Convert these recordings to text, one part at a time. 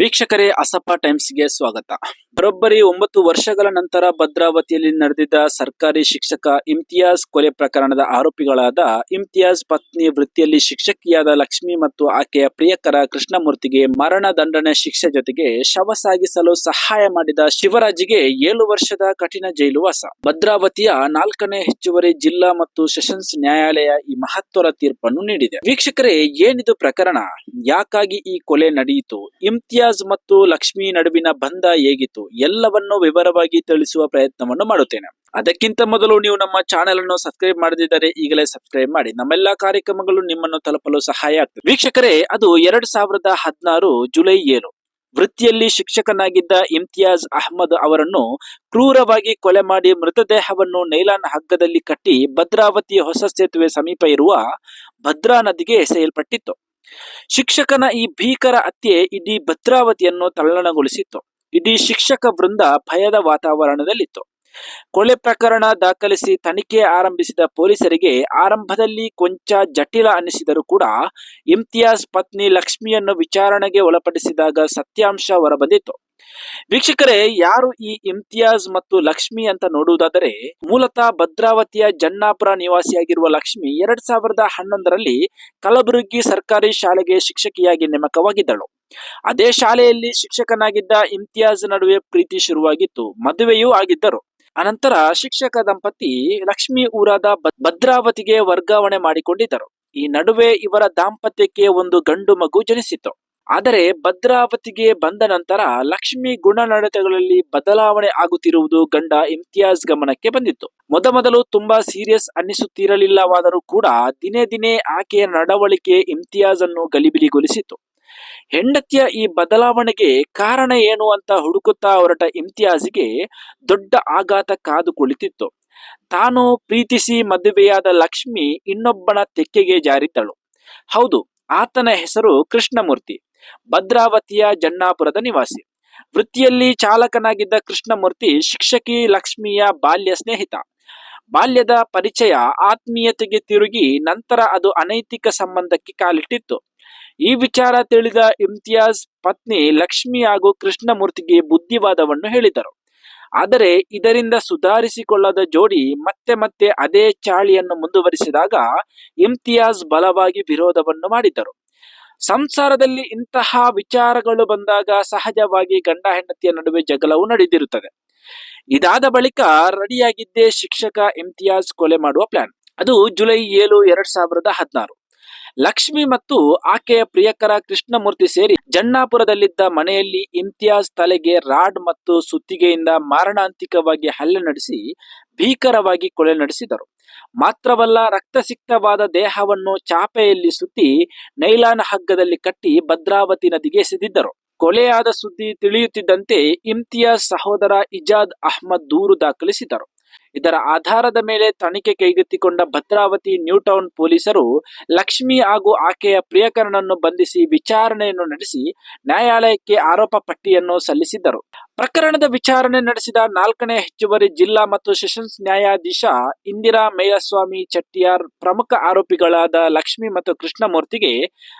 ವೀಕ್ಷಕರೇ ಅಸಪ ಟೈಮ್ಸ್ಗೆ ಸ್ವಾಗತ. ಬರೋಬ್ಬರಿ ಒಂಬತ್ತು ವರ್ಷಗಳ ನಂತರ ಭದ್ರಾವತಿಯಲ್ಲಿ ನಡೆದಿದ್ದ ಸರ್ಕಾರಿ ಶಿಕ್ಷಕ ಇಮ್ತಿಯಾಜ್ ಕೊಲೆ ಪ್ರಕರಣದ ಆರೋಪಿಗಳಾದ ಇಮ್ತಿಯಾಜ್ ಪತ್ನಿ ವೃತ್ತಿಯಲ್ಲಿ ಶಿಕ್ಷಕಿಯಾದ ಲಕ್ಷ್ಮಿ ಮತ್ತು ಆಕೆಯ ಪ್ರಿಯಕರ ಕೃಷ್ಣಮೂರ್ತಿಗೆ ಮರಣ ದಂಡನೆ ಶಿಕ್ಷೆ ಜೊತೆಗೆ ಶವ ಸಾಗಿಸಲು ಸಹಾಯ ಮಾಡಿದ ಶಿವರಾಜ್ಗೆ ಏಳು ವರ್ಷದ ಕಠಿಣ ಜೈಲು ವಾಸ. ಭದ್ರಾವತಿಯ ನಾಲ್ಕನೇ ಹೆಚ್ಚುವರಿ ಜಿಲ್ಲಾ ಮತ್ತು ಸೆಷನ್ಸ್ ನ್ಯಾಯಾಲಯ ಈ ಮಹತ್ವದ ತೀರ್ಪನ್ನು ನೀಡಿದೆ. ವೀಕ್ಷಕರೇ, ಏನಿದು ಪ್ರಕರಣ? ಯಾಕಾಗಿ ಈ ಕೊಲೆ ನಡೆಯಿತು? ಇಮ್ತಿಯಾಜ್ ಮತ್ತು ಲಕ್ಷ್ಮಿ ನಡುವಿನ ಬಂಧ ಹೇಗಿತ್ತು ಎಲ್ಲವನ್ನು ವಿವರವಾಗಿ ತಿಳಿಸುವ ಪ್ರಯತ್ನವನ್ನು ಮಾಡುತ್ತೇನೆ. ಅದಕ್ಕಿಂತ ಮೊದಲು ನೀವು ನಮ್ಮ ಚಾನೆಲ್ ಅನ್ನು ಸಬ್ಸ್ಕ್ರೈಬ್ ಮಾಡದಿದ್ದರೆ ಈಗಲೇ ಸಬ್ಸ್ಕ್ರೈಬ್ ಮಾಡಿ. ನಮ್ಮೆಲ್ಲಾ ಕಾರ್ಯಕ್ರಮಗಳು ನಿಮ್ಮನ್ನು ತಲುಪಲು ಸಹಾಯ ಆಗ್ತದೆ. ವೀಕ್ಷಕರೇ, ಅದು ಎರಡ್ ಸಾವಿರದ ಹದಿನಾರು ಜುಲೈ ಏಳು. ವೃತ್ತಿಯಲ್ಲಿ ಶಿಕ್ಷಕನಾಗಿದ್ದ ಇಮ್ತಿಯಾಜ್ ಅಹ್ಮದ್ ಅವರನ್ನು ಕ್ರೂರವಾಗಿ ಕೊಲೆ ಮಾಡಿ ಮೃತದೇಹವನ್ನು ನೈಲಾನ್ ಹಗ್ಗದಲ್ಲಿ ಕಟ್ಟಿ ಭದ್ರಾವತಿ ಹೊಸ ಸೇತುವೆ ಸಮೀಪ ಇರುವ ಭದ್ರಾ ನದಿಗೆ ಎಸೆಯಲ್ಪಟ್ಟಿತ್ತು ಶಿಕ್ಷಕನ ಈ ಭೀಕರ ಹತ್ಯೆ ಇಡೀ ಭದ್ರಾವತಿಯನ್ನು ತಲ್ಲಣಗೊಳಿಸಿತ್ತು. ಇಡೀ ಶಿಕ್ಷಕ ವೃಂದ ಭಯದ ವಾತಾವರಣದಲ್ಲಿತ್ತು. ಕೊಲೆ ಪ್ರಕರಣ ದಾಖಲಿಸಿ ತನಿಖೆ ಆರಂಭಿಸಿದ ಪೊಲೀಸರಿಗೆ ಆರಂಭದಲ್ಲಿ ಕೊಂಚ ಜಟಿಲ ಅನಿಸಿದರೂ ಕೂಡ ಇಮ್ತಿಯಾಜ್ ಪತ್ನಿ ಲಕ್ಷ್ಮಿಯನ್ನು ವಿಚಾರಣೆಗೆ ಒಳಪಡಿಸಿದಾಗ ಸತ್ಯಾಂಶ ಹೊರಬಂದಿತ್ತು. ವೀಕ್ಷಕರೇ, ಯಾರು ಈ ಇಮ್ತಿಯಾಜ್ ಮತ್ತು ಲಕ್ಷ್ಮಿ ಅಂತ ನೋಡುವುದಾದರೆ, ಮೂಲತಃ ಭದ್ರಾವತಿಯ ಜನ್ನಾಪುರ ನಿವಾಸಿಯಾಗಿರುವ ಲಕ್ಷ್ಮಿ ಎರಡ್ ಸಾವಿರದ ಹನ್ನೊಂದರಲ್ಲಿ ಕಲಬುರಗಿ ಸರ್ಕಾರಿ ಶಾಲೆಗೆ ಶಿಕ್ಷಕಿಯಾಗಿ ನೇಮಕವಾಗಿದ್ದಳು. ಅದೇ ಶಾಲೆಯಲ್ಲಿ ಶಿಕ್ಷಕನಾಗಿದ್ದ ಇಮ್ತಿಯಾಜ್ ನಡುವೆ ಪ್ರೀತಿ ಶುರುವಾಗಿತ್ತು, ಮದುವೆಯೂ ಆಗಿದ್ದರು. ಅನಂತರ ಶಿಕ್ಷಕ ದಂಪತಿ ಲಕ್ಷ್ಮಿ ಊರಾದ ಭದ್ರಾವತಿಗೆ ವರ್ಗಾವಣೆ ಮಾಡಿಕೊಂಡಿದ್ದರು. ಈ ನಡುವೆ ಇವರ ದಾಂಪತ್ಯಕ್ಕೆ ಒಂದು ಗಂಡು ಮಗು ಜನಿಸಿತು. ಆದರೆ ಭದ್ರಾವತಿಗೆ ಬಂದ ನಂತರ ಲಕ್ಷ್ಮಿ ಗುಣನಡತೆಗಳಲ್ಲಿ ಬದಲಾವಣೆ ಆಗುತ್ತಿರುವುದು ಗಂಡ ಇಮ್ತಿಯಾಜ್ ಗಮನಕ್ಕೆ ಬಂದಿತ್ತು. ಮೊದಮೊದಲು ತುಂಬಾ ಸೀರಿಯಸ್ ಅನ್ನಿಸುತ್ತಿರಲಿಲ್ಲವಾದರೂ ಕೂಡ ದಿನೇ ದಿನೇ ಆಕೆಯ ನಡವಳಿಕೆ ಇಮ್ತಿಯಾಜ್ ಅನ್ನು ಗಲಿಬಿಲಿಗೊಳಿಸಿತು ಹೆಂಡತಿಯ ಈ ಬದಲಾವಣೆಗೆ ಕಾರಣ ಏನು ಅಂತ ಹುಡುಕುತ್ತಾ ಹೊರಟ ಇಮ್ತಿಯಾಜ್ಗೆ ದೊಡ್ಡ ಆಘಾತ ಕಾದು ಕುಳಿತಿತ್ತು. ತಾನು ಪ್ರೀತಿಸಿ ಮದುವೆಯಾದ ಲಕ್ಷ್ಮಿ ಇನ್ನೊಬ್ಬನ ತೆಕ್ಕೆಗೆ ಜಾರಿತಳು. ಹೌದು, ಆತನ ಹೆಸರು ಕೃಷ್ಣಮೂರ್ತಿ, ಭದ್ರಾವತಿಯ ಜನ್ನಾಪುರದ ನಿವಾಸಿ. ವೃತ್ತಿಯಲ್ಲಿ ಚಾಲಕನಾಗಿದ್ದ ಕೃಷ್ಣಮೂರ್ತಿ ಶಿಕ್ಷಕಿ ಲಕ್ಷ್ಮಿಯ ಬಾಲ್ಯ ಸ್ನೇಹಿತ. ಬಾಲ್ಯದ ಪರಿಚಯ ಆತ್ಮೀಯತೆಗೆ ತಿರುಗಿ ನಂತರ ಅದು ಅನೈತಿಕ ಸಂಬಂಧಕ್ಕೆ ಕಾಲಿಟ್ಟಿತ್ತು. ಈ ವಿಚಾರ ತಿಳಿದ ಇಮ್ತಿಯಾಜ್ ಪತ್ನಿ ಲಕ್ಷ್ಮಿ ಹಾಗೂ ಕೃಷ್ಣಮೂರ್ತಿಗೆ ಬುದ್ಧಿವಾದವನ್ನು ಹೇಳಿದರು. ಆದರೆ ಇದರಿಂದ ಸುಧಾರಿಸಿಕೊಳ್ಳದ ಜೋಡಿ ಮತ್ತೆ ಮತ್ತೆ ಅದೇ ಚಾಳಿಯನ್ನು ಮುಂದುವರಿಸಿದಾಗ ಇಮ್ತಿಯಾಜ್ ಬಲವಾಗಿ ವಿರೋಧವನ್ನು ಮಾಡಿದರು ಸಂಸಾರದಲ್ಲಿ ಇಂತಹ ವಿಚಾರಗಳು ಬಂದಾಗ ಸಹಜವಾಗಿ ಗಂಡ ಹೆಂಡತಿಯ ನಡುವೆ ಜಗಳವು ನಡೆದಿರುತ್ತದೆ. ಇದಾದ ಬಳಿಕ ರೆಡಿಯಾಗಿದ್ದೇ ಶಿಕ್ಷಕ ಇಮ್ತಿಯಾಜ್ ಕೊಲೆ ಮಾಡುವ ಪ್ಲಾನ್ ಅದು ಜುಲೈ ಏಳು, ಎರಡ್ ಸಾವಿರದ ಹದಿನಾರು. ಲಕ್ಷ್ಮಿ ಮತ್ತು ಆಕೆಯ ಪ್ರಿಯಕರ ಕೃಷ್ಣಮೂರ್ತಿ ಸೇರಿ ಜನ್ನಾಪುರದಲ್ಲಿದ್ದ ಮನೆಯಲ್ಲಿ ಇಮ್ತಿಯಾಜ್ ತಲೆಗೆ ರಾಡ್ ಮತ್ತು ಸುತ್ತಿಗೆಯಿಂದ ಮಾರಣಾಂತಿಕವಾಗಿ ಹಲ್ಲೆ ನಡೆಸಿ ಭೀಕರವಾಗಿ ಕೊಲೆ ನಡೆಸಿದರು. ಮಾತ್ರವಲ್ಲ, ರಕ್ತಸಿಕ್ತವಾದ ದೇಹವನ್ನು ಚಾಪೆಯಲ್ಲಿ ಸುತ್ತಿ ನೈಲಾನ್ ಹಗ್ಗದಲ್ಲಿ ಕಟ್ಟಿ ಭದ್ರಾವತಿ ನದಿಗೆ ಎಸೆದಿದ್ದರು ಕೊಲೆಯಾದ ಸುದ್ದಿ ತಿಳಿಯುತ್ತಿದ್ದಂತೆ ಇಮ್ತಿಯಾಜ್ ಸಹೋದರ ಇಜಾದ್ ಅಹ್ಮದ್ ದೂರು ದಾಖಲಿಸಿದರು. ಇದರ ಆಧಾರದ ಮೇಲೆ ತನಿಖೆ ಕೈಗೆತ್ತಿಕೊಂಡ ಭದ್ರಾವತಿ ನ್ಯೂ ಟೌನ್ ಪೊಲೀಸರು ಲಕ್ಷ್ಮಿ ಹಾಗೂ ಆಕೆಯ ಪ್ರಿಯಕರನನ್ನು ಬಂಧಿಸಿ ವಿಚಾರಣೆಯನ್ನು ನಡೆಸಿ ನ್ಯಾಯಾಲಯಕ್ಕೆ ಆರೋಪ ಪಟ್ಟಿಯನ್ನು ಸಲ್ಲಿಸಿದ್ದರು. ಪ್ರಕರಣದ ವಿಚಾರಣೆ ನಡೆಸಿದ ನಾಲ್ಕನೇ ಹೆಚ್ಚುವರಿ ಜಿಲ್ಲಾ ಮತ್ತು ಸೆಷನ್ಸ್ ನ್ಯಾಯಾಧೀಶ ಇಂದಿರಾ ಮೇಯಸ್ವಾಮಿ ಚಟ್ಟಿಯಾರ್ ಪ್ರಮುಖ ಆರೋಪಿಗಳಾದ ಲಕ್ಷ್ಮಿ ಮತ್ತು ಕೃಷ್ಣಮೂರ್ತಿಗೆ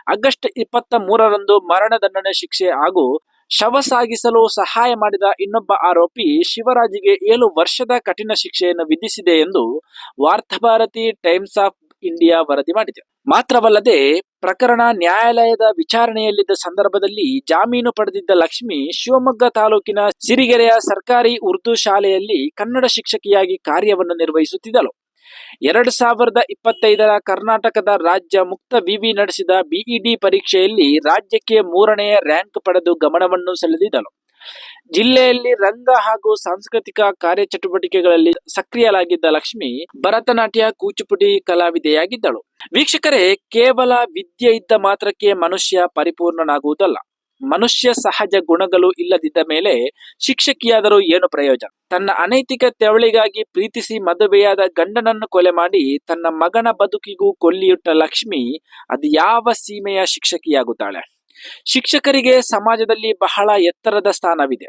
ಆಗಸ್ಟ್ ಇಪ್ಪತ್ತ ಮೂರರಂದು ಮರಣದಂಡನೆ ಶಿಕ್ಷೆ ಹಾಗೂ ಶವ ಸಾಗಿಸಲು ಸಹಾಯ ಮಾಡಿದ ಇನ್ನೊಬ್ಬ ಆರೋಪಿ ಶಿವರಾಜಿಗೆ ಏಳು ವರ್ಷದ ಕಠಿಣ ಶಿಕ್ಷೆಯನ್ನು ವಿಧಿಸಿದೆ ಎಂದು ವಾರ್ತಾಭಾರತಿ ಟೈಮ್ಸ್ ಆಫ್ ಇಂಡಿಯಾ ವರದಿ ಮಾಡಿದೆ. ಮಾತ್ರವಲ್ಲದೆ, ಪ್ರಕರಣ ನ್ಯಾಯಾಲಯದ ವಿಚಾರಣೆಯಲ್ಲಿದ್ದ ಸಂದರ್ಭದಲ್ಲಿ ಜಾಮೀನು ಪಡೆದಿದ್ದ ಲಕ್ಷ್ಮಿ ಶಿವಮೊಗ್ಗ ತಾಲೂಕಿನ ಸಿರಿಗೆರೆಯ ಸರ್ಕಾರಿ ಉರ್ದು ಶಾಲೆಯಲ್ಲಿ ಕನ್ನಡ ಶಿಕ್ಷಕಿಯಾಗಿ ಕಾರ್ಯವನ್ನು ನಿರ್ವಹಿಸುತ್ತಿದ್ದಳು. ಎರಡು ಸಾವಿರದ ಇಪ್ಪತ್ತೈದರ ಕರ್ನಾಟಕದ ರಾಜ್ಯ ಮುಕ್ತ ವಿವಿ ನಡೆಸಿದ ಬಿಇಡಿ ಪರೀಕ್ಷೆಯಲ್ಲಿ ರಾಜ್ಯಕ್ಕೆ ಮೂರನೆಯ ರ್ಯಾಂಕ್ ಪಡೆದು ಗಮನವನ್ನು ಸೆಳೆದಿದ್ದಳು. ಜಿಲ್ಲೆಯಲ್ಲಿ ರಂಗ ಹಾಗೂ ಸಾಂಸ್ಕೃತಿಕ ಕಾರ್ಯಚಟುವಟಿಕೆಗಳಲ್ಲಿ ಸಕ್ರಿಯಲಾಗಿದ್ದ ಲಕ್ಷ್ಮಿ ಭರತನಾಟ್ಯ, ಕೂಚುಪುಡಿ ಕಲಾವಿದೆಯಾಗಿದ್ದಳು. ವೀಕ್ಷಕರೇ, ಕೇವಲ ವಿದ್ಯೆ ಇದ್ದ ಮಾತ್ರಕ್ಕೆ ಮನುಷ್ಯ ಪರಿಪೂರ್ಣನಾಗುವುದಲ್ಲ. ಮನುಷ್ಯ ಸಹಜ ಗುಣಗಳು ಇಲ್ಲದಿದ್ದ ಮೇಲೆ ಶಿಕ್ಷಕಿಯಾದರೂ ಏನು ಪ್ರಯೋಜನ? ತನ್ನ ಅನೈತಿಕ ತೆವಳಿಗಾಗಿ ಪ್ರೀತಿಸಿ ಮದುವೆಯಾದ ಗಂಡನನ್ನು ಕೊಲೆ ಮಾಡಿ ತನ್ನ ಮಗನ ಬದುಕಿಗೂ ಕೊಲ್ಲಿಯುಟ್ಟ ಲಕ್ಷ್ಮಿ ಅದು ಯಾವ ಸೀಮೆಯ ಶಿಕ್ಷಕಿಯಾಗುತ್ತಾಳೆ? ಶಿಕ್ಷಕರಿಗೆ ಸಮಾಜದಲ್ಲಿ ಬಹಳ ಎತ್ತರದ ಸ್ಥಾನವಿದೆ.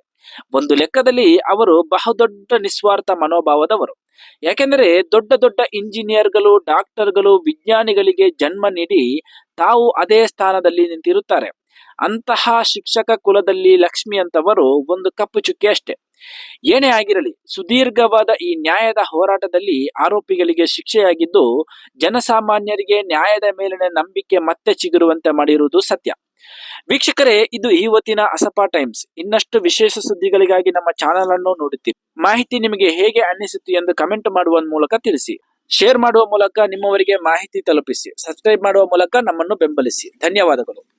ಒಂದು ಲೆಕ್ಕದಲ್ಲಿ ಅವರು ಬಹುದೊಡ್ಡ ನಿಸ್ವಾರ್ಥ ಮನೋಭಾವದವರು. ಯಾಕೆಂದರೆ ದೊಡ್ಡ ದೊಡ್ಡ ಇಂಜಿನಿಯರ್ಗಳು, ಡಾಕ್ಟರ್ಗಳು, ವಿಜ್ಞಾನಿಗಳಿಗೆ ಜನ್ಮ ನೀಡಿ ತಾವು ಅದೇ ಸ್ಥಾನದಲ್ಲಿ ನಿಂತಿರುತ್ತಾರೆ. ಅಂತಹ ಶಿಕ್ಷಕ ಕುಲದಲ್ಲಿ ಲಕ್ಷ್ಮಿ ಅಂತವರು ಒಂದು ಕಪ್ಪು ಚುಕ್ಕಿ ಅಷ್ಟೇ. ಏನೇ ಆಗಿರಲಿ, ಸುದೀರ್ಘವಾದ ಈ ನ್ಯಾಯದ ಹೋರಾಟದಲ್ಲಿ ಆರೋಪಿಗಳಿಗೆ ಶಿಕ್ಷೆಯಾಗಿದ್ದು, ಜನಸಾಮಾನ್ಯರಿಗೆ ನ್ಯಾಯದ ಮೇಲಿನ ನಂಬಿಕೆ ಮತ್ತೆ ಚಿಗುರುವಂತೆ ಮಾಡಿರುವುದು ಸತ್ಯ. ವೀಕ್ಷಕರೇ, ಇದು ಈ ಹೊತ್ತಿನ ಅಸಪಾ ಟೈಮ್ಸ್. ಇನ್ನಷ್ಟು ವಿಶೇಷ ಸುದ್ದಿಗಳಿಗಾಗಿ ನಮ್ಮ ಚಾನೆಲ್ ಅನ್ನು ನೋಡುತ್ತೀರಿ. ಮಾಹಿತಿ ನಿಮಗೆ ಹೇಗೆ ಅನ್ನಿಸಿತು ಎಂದು ಕಮೆಂಟ್ ಮಾಡುವ ಮೂಲಕ ತಿಳಿಸಿ. ಶೇರ್ ಮಾಡುವ ಮೂಲಕ ನಿಮ್ಮವರಿಗೆ ಮಾಹಿತಿ ತಲುಪಿಸಿ. ಸಬ್ಸ್ಕ್ರೈಬ್ ಮಾಡುವ ಮೂಲಕ ನಮ್ಮನ್ನು ಬೆಂಬಲಿಸಿ. ಧನ್ಯವಾದಗಳು.